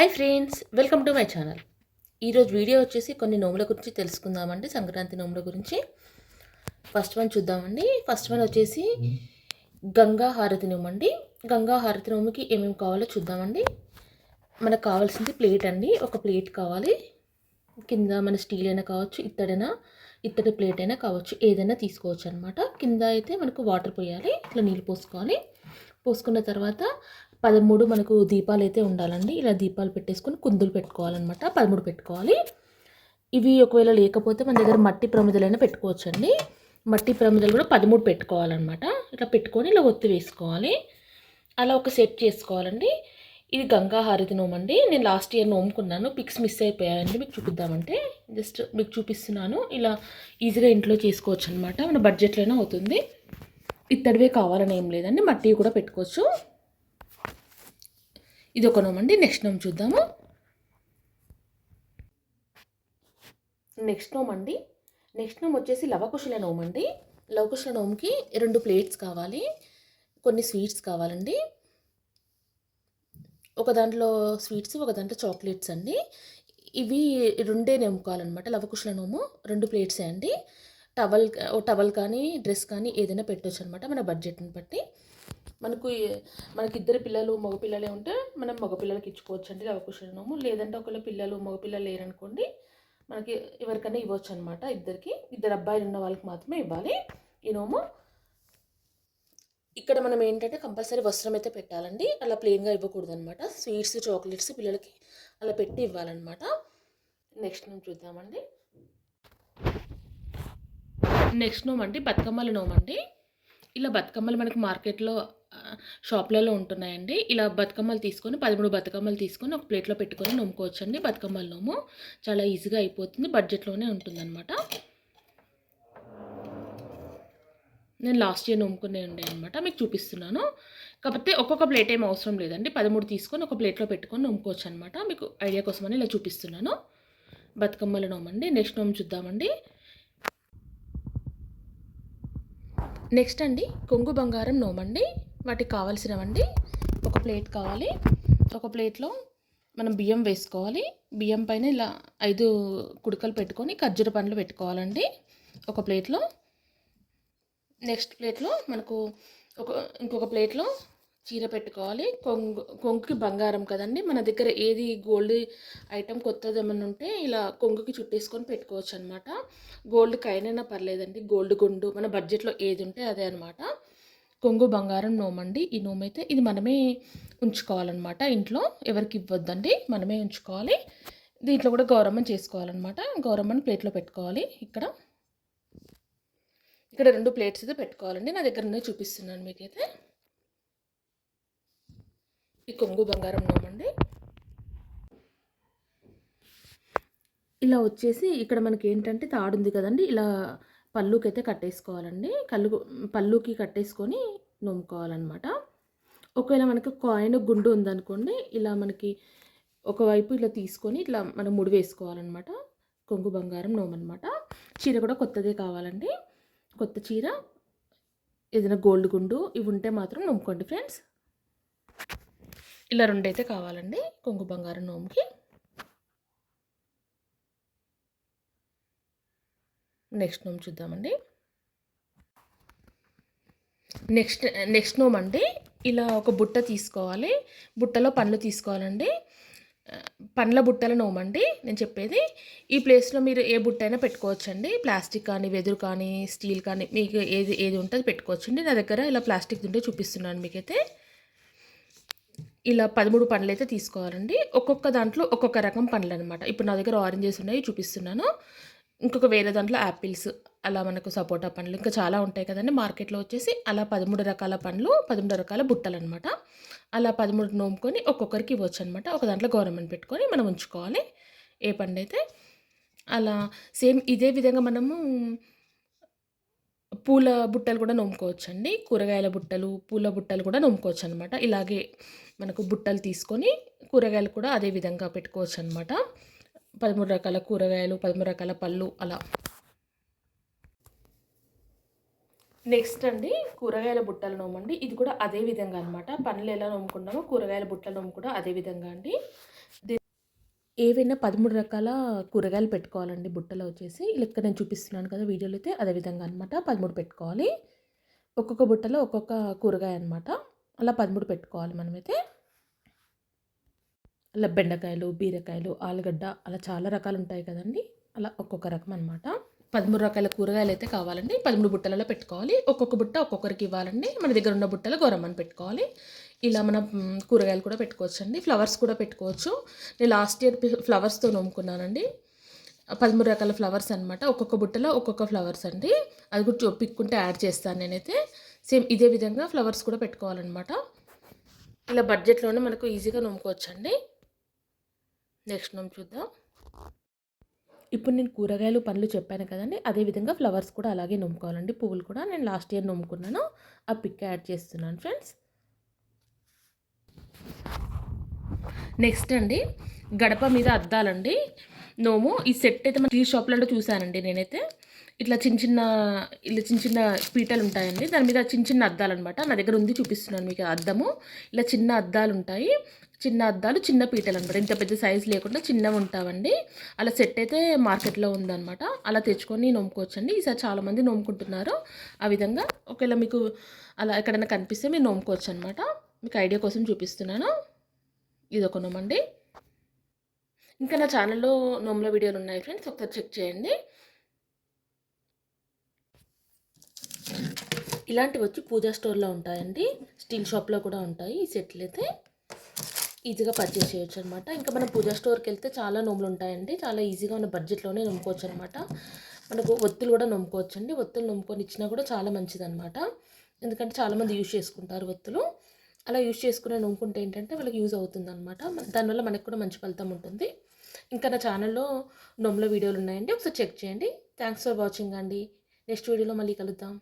Hi friends welcome to my channel. ఈరోజు video వచ్చేసి కొన్ని నోముల గురించి తెలుసుకుందామండి సంక్రాంతి నోముల గురించి. ఫస్ట్ వన్ చూద్దామండి. ఫస్ట్ వన్ వచ్చేసి గంగా హారతి నోము అండి గంగా హారతి నోముకి ఏమేమి కావాలో చూద్దామండి. మనకు కావాల్సింది ప్లేట్ అండి. ఒక ప్లేట్ కావాలి. కింద మన స్టీల్ అయినా కావచ్చు ఇత్తడైనా ఇత్తడి ప్లేట్ అయినా కావచ్చు ఏదైనా తీసుకోవచ్చు అనమాట కింద అయితే మనకు వాటర్ పోయాలి ఇట్లా నీళ్ళు పోసుకోవాలి. పోసుకున్న తర్వాత పదమూడు మనకు దీపాలు అయితే ఉండాలండి. ఇలా దీపాలు పెట్టేసుకొని కుందులు పెట్టుకోవాలన్నమాట. పదమూడు పెట్టుకోవాలి. ఇవి ఒకవేళ లేకపోతే మన దగ్గర మట్టి ప్రమిదలైనా పెట్టుకోవచ్చండి. మట్టి ప్రమిదలు కూడా పదమూడు పెట్టుకోవాలన్నమాట. ఇట్లా పెట్టుకొని ఇలా ఒత్తి వేసుకోవాలి. అలా ఒక సెట్ చేసుకోవాలండి. ఇది గంగా హారతి నోమ్ అండి నేను లాస్ట్ ఇయర్ నోముకున్నాను. పిక్స్ మిస్ అయిపోయాయండి. మీకు చూపిద్దామంటే. జస్ట్ మీకు చూపిస్తున్నాను. ఇలా ఈజీగా ఇంట్లో చేసుకోవచ్చు అనమాట మన బడ్జెట్లోనే అవుతుంది. ఇత్తడివే కావాలని ఏం లేదండి. మట్టి కూడా పెట్టుకోవచ్చు. ఇది ఒక నోమ్ అండి. నెక్స్ట్ నోమ్ చూద్దాము. నెక్స్ట్ నోమ్ అండి. నెక్స్ట్ నోమ్ వచ్చేసి లవకుశల నోమ్ అండి. లవకుశల నోమ్కి రెండు ప్లేట్స్ కావాలి. కొన్ని స్వీట్స్ కావాలండి. ఒక దాంట్లో స్వీట్స్ ఒక దాంట్లో చాక్లెట్స్ అండి. ఇవి రెండే నోముకోవాలన్నమాట లవకుశల నోము రెండు ప్లేట్సే అండి. టవల్ టవల్ కానీ డ్రెస్ కానీ ఏదైనా పెట్టవచ్చు అనమాట మన బడ్జెట్ని బట్టి. మనకు మనకి ఇద్దరు పిల్లలు మగ పిల్లలే ఉంటే మనం మగ పిల్లలకి ఇచ్చుకోవచ్చు అండి లవకుశల నోము లేదంటే ఒకవేళ పిల్లలు మగ పిల్లలు లేరనుకోండి మనకి ఎవరికైనా ఇవ్వచ్చు అనమాట ఇద్దరికి. ఇద్దరు అబ్బాయిలు ఉన్న వాళ్ళకి మాత్రమే ఇవ్వాలి. ఈ నోము ఇక్కడ మనం ఏంటంటే కంపల్సరీ వస్త్రం అయితే పెట్టాలండి. అలా ప్లెయిన్గా ఇవ్వకూడదు అనమాట స్వీట్స్ చాక్లెట్స్ పిల్లలకి అలా పెట్టి ఇవ్వాలన్నమాట నెక్స్ట్ నోమ్ చూద్దామండి. నెక్స్ట్ నోమ్ అండి బతుకమ్మల నోమండి ఇలా బతుకమ్మలు మనకి మార్కెట్లో షాప్లలో ఉంటున్నాయండి. ఇలా బతుకమ్మలు తీసుకొని పదమూడు బతుకమ్మలు తీసుకొని ఒక ప్లేట్లో పెట్టుకొని నోముకోవచ్చు అండి బతుకమ్మల నోము. చాలా ఈజీగా అయిపోతుంది బడ్జెట్లోనే ఉంటుందన్నమాట. నేను లాస్ట్ ఇయర్ నోముకునే ఉండే అనమాట మీకు చూపిస్తున్నాను. కాకపోతే ఒక్కొక్క ప్లేట్ ఏం అవసరం లేదండి. పదమూడు తీసుకొని ఒక ప్లేట్లో పెట్టుకొని నోముకోవచ్చు అనమాట మీకు ఐడియా కోసమని ఇలా చూపిస్తున్నాను. బతుకమ్మల నోమండి నెక్స్ట్ నోము చూద్దామండి. నెక్స్ట్ అండి కొంగు బంగారం నోమండి. వాటికి కావాల్సినవండి. ఒక ప్లేట్ కావాలి. ఒక ప్లేట్లో మనం బియ్యం వేసుకోవాలి. బియ్యం పైన ఇలా ఐదు కుడకలు పెట్టుకొని ఖర్జూర పండ్లు పెట్టుకోవాలండి. ఒక ప్లేట్లో. నెక్స్ట్ ప్లేట్లో మనకు ఒక ఇంకొక ప్లేట్లో చీర పెట్టుకోవాలి. కొంగు కొంగుకి బంగారం కదండి. మన దగ్గర ఏది గోల్డ్ ఐటెం కొత్తది ఏమైనా ఉంటే ఇలా కొంగుకి చుట్టేసుకొని పెట్టుకోవచ్చు అనమాట గోల్డ్ కైనైనా పర్లేదండి. గోల్డ్ గుండు మన బడ్జెట్లో ఏది ఉంటే అదే అనమాట కొంగు బంగారం నోమండి. ఈ నోమ్ అయితే ఇది మనమే ఉంచుకోవాలన్నమాట. ఇంట్లో ఎవరికి ఇవ్వద్దండి. మనమే ఉంచుకోవాలి. దీంట్లో కూడా గౌరమ్మని చేసుకోవాలన్నమాట. గౌరమ్మని ప్లేట్లో పెట్టుకోవాలి. ఇక్కడ. ఇక్కడ రెండు ప్లేట్స్ అయితే పెట్టుకోవాలండి. నా దగ్గర ఉన్నాయి చూపిస్తున్నాను మీకైతే. ఈ కొంగు బంగారం నోమండి. ఇలా వచ్చేసి ఇక్కడ మనకి ఏంటంటే తాడు ఉంది కదండి. ఇలా పళ్ళుకి అయితే కట్టేసుకోవాలండి. కళ్ళు పళ్ళుకి కట్టేసుకొని నూముకోవాలన్నమాట ఒకవేళ మనకి కాయిన్ గుండు ఉందనుకోండి ఇలా మనకి ఒకవైపు ఇలా తీసుకొని ఇట్లా మనం ముడి వేసుకోవాలన్నమాట. కొంగు బంగారం నోమన్నమాట. చీర కూడా కొత్తదే కావాలండి. కొత్త చీర ఏదైనా గోల్డ్ గుండు ఇవి ఉంటే మాత్రం నొమ్ముకోండి ఫ్రెండ్స్. ఇలా రెండైతే కావాలండి కొంగు బంగారం నోముకి. నెక్స్ట్ నోమ్ చూద్దామండి. నెక్స్ట్ నెక్స్ట్ నోమ్ అండి ఇలా ఒక బుట్ట తీసుకోవాలి. బుట్టలో పండ్లు తీసుకోవాలండి. పండ్ల బుట్టల నోమండి నేను చెప్పేది. ఈ ప్లేస్లో మీరు ఏ బుట్ట అయినా పెట్టుకోవచ్చండి. ప్లాస్టిక్ కానీ వెదురు కానీ స్టీల్ కానీ మీకు ఏది ఏది ఉంటే పెట్టుకోవచ్చండి. నా దగ్గర ఇలా ప్లాస్టిక్ ఉంటే చూపిస్తున్నాను మీకైతే. ఇలా పదమూడు పండ్లు అయితే తీసుకోవాలండి. ఒక్కొక్క దాంట్లో ఒక్కొక్క రకం పండ్లు అనమాట ఇప్పుడు నా దగ్గర ఆరెంజెస్ ఉన్నాయి చూపిస్తున్నాను. ఇంకొక వేరే దాంట్లో యాపిల్స్ అలా మనకు సపోటా పండ్లు ఇంకా చాలా ఉంటాయి కదండి. మార్కెట్లో వచ్చేసి అలా పదమూడు రకాల పండ్లు పదమూడు రకాల బుట్టలు అనమాట అలా పదమూడు నోముకొని ఒక్కొక్కరికి ఇవ్వచ్చు అనమాట ఒక దాంట్లో గవర్నమెంట్ పెట్టుకొని మనం ఉంచుకోవాలి. ఏ పండు అయితే అలా సేమ్ ఇదే విధంగా మనము పూల బుట్టలు కూడా నోముకోవచ్చు అండి కూరగాయల బుట్టలు పూల బుట్టలు కూడా నోముకోవచ్చు అనమాట ఇలాగే మనకు బుట్టలు తీసుకొని కూరగాయలు కూడా అదే విధంగా పెట్టుకోవచ్చు అనమాట పదమూడు రకాల కూరగాయలు పదమూడు రకాల పళ్ళు అలా. నెక్స్ట్ అండి కూరగాయల బుట్టలు నోమండి. ఇది కూడా అదే విధంగా అనమాట పండ్లు ఎలా నోముకున్నామో కూరగాయల బుట్టలు నోము కూడా అదే విధంగా అండి. దే- ఏవైనా పదమూడు రకాల కూరగాయలు పెట్టుకోవాలండి బుట్టలో వచ్చేసి. ఇక్కడ నేను చూపిస్తున్నాను కదా వీడియోలో అయితే అదే విధంగా అనమాట పదమూడు పెట్టుకోవాలి. ఒక్కొక్క బుట్టలో ఒక్కొక్క కూరగాయ అనమాట అలా పదమూడు పెట్టుకోవాలి మనమైతే. అలా బెండకాయలు బీరకాయలు ఆలుగడ్డ అలా చాలా రకాలు ఉంటాయి కదండి. అలా ఒక్కొక్క రకం అనమాట పదమూడు రకాల కూరగాయలు అయితే కావాలండి. పదమూడు బుట్టలలో పెట్టుకోవాలి. ఒక్కొక్క బుట్ట ఒక్కొక్కరికి ఇవ్వాలండి. మన దగ్గర ఉన్న బుట్టలు గౌరమ్మని పెట్టుకోవాలి. ఇలా మనం కూరగాయలు కూడా పెట్టుకోవచ్చండి. ఫ్లవర్స్ కూడా పెట్టుకోవచ్చు. నేను లాస్ట్ ఇయర్ ఫ్లవర్స్తో నమ్ముకున్నానండి పదమూడు రకాల ఫ్లవర్స్ అనమాట ఒక్కొక్క బుట్టలో ఒక్కొక్క ఫ్లవర్స్ అండి. అది కూడా పిక్కుంటే యాడ్ చేస్తాను నేనైతే. సేమ్ ఇదే విధంగా ఫ్లవర్స్ కూడా పెట్టుకోవాలన్నమాట. ఇలా బడ్జెట్లోనే మనకు ఈజీగా నమ్ముకోవచ్చండి నెక్స్ట్ మనం చూద్దాం. ఇప్పుడు నేను కూరగాయలు పండ్లు చెప్పాను కదండి అదే విధంగా ఫ్లవర్స్ కూడా అలాగే నమ్ముకోవాలండి. పువ్వులు కూడా నేను లాస్ట్ ఇయర్ నమ్ముకున్నాను. ఆ పిక్ యాడ్ చేస్తున్నాను ఫ్రెండ్స్. నెక్స్ట్ అండి గడప మీద అద్దాలండి. నోము ఈ సెట్ అయితే మన టీ షాప్లలో చూశానండి నేనైతే. ఇట్లా చిన్న చిన్న ఇలా చిన్న చిన్న పీటలు ఉంటాయండి. దాని మీద చిన్న చిన్న అద్దాలు అనమాట నా దగ్గర ఉంది చూపిస్తున్నాను మీకు అద్దము. ఇలా చిన్న అద్దాలు ఉంటాయి. చిన్న అద్దాలు చిన్న పీటలు అనమాట ఇంత పెద్ద సైజు లేకుండా చిన్నవి ఉంటావండి. అలా సెట్ అయితే మార్కెట్లో ఉందన్నమాట. అలా తెచ్చుకొని నోముకోవచ్చండి ఈసారి చాలామంది నోముకుంటున్నారు ఆ విధంగా ఒకవేళ మీకు అలా ఎక్కడైనా కనిపిస్తే మీరు నోముకోవచ్చు అనమాట మీకు ఐడియా కోసం చూపిస్తున్నాను. ఇది ఒక నోమండి ఇంకా నా ఛానల్లో నోముల వీడియోలు ఉన్నాయి ఫ్రెండ్స్ ఒకసారి చెక్ చేయండి. ఇలాంటివి వచ్చి పూజా స్టోర్లో ఉంటాయండి. స్టీల్ షాప్లో కూడా ఉంటాయి ఈ సెట్లు అయితే. ఈజీగా పర్చేస్ చేయొచ్చు అనమాట ఇంకా మనం పూజా స్టోర్కి వెళ్తే చాలా నోములు ఉంటాయండి. చాలా ఈజీగా మన బడ్జెట్లోనే నమ్ముకోవచ్చు అనమాట మనకు ఒత్తులు కూడా నమ్ముకోవచ్చు అండి ఒత్తులు నమ్ముకొని ఇచ్చినా కూడా చాలా మంచిదన్నమాట. ఎందుకంటే చాలామంది యూజ్ చేసుకుంటారు ఒత్తులు. అలా యూజ్ చేసుకునే నమ్ముకుంటే ఏంటంటే వాళ్ళకి యూజ్ అవుతుంది అనమాట దానివల్ల మనకు కూడా మంచి ఫలితం ఉంటుంది. ఇంకా నా ఛానల్లో నొమ్ముల వీడియోలు ఉన్నాయండి. ఒకసారి చెక్ చేయండి. థ్యాంక్స్ ఫర్ వాచింగ్ అండి. నెక్స్ట్ వీడియోలో మళ్ళీ కలుద్దాం.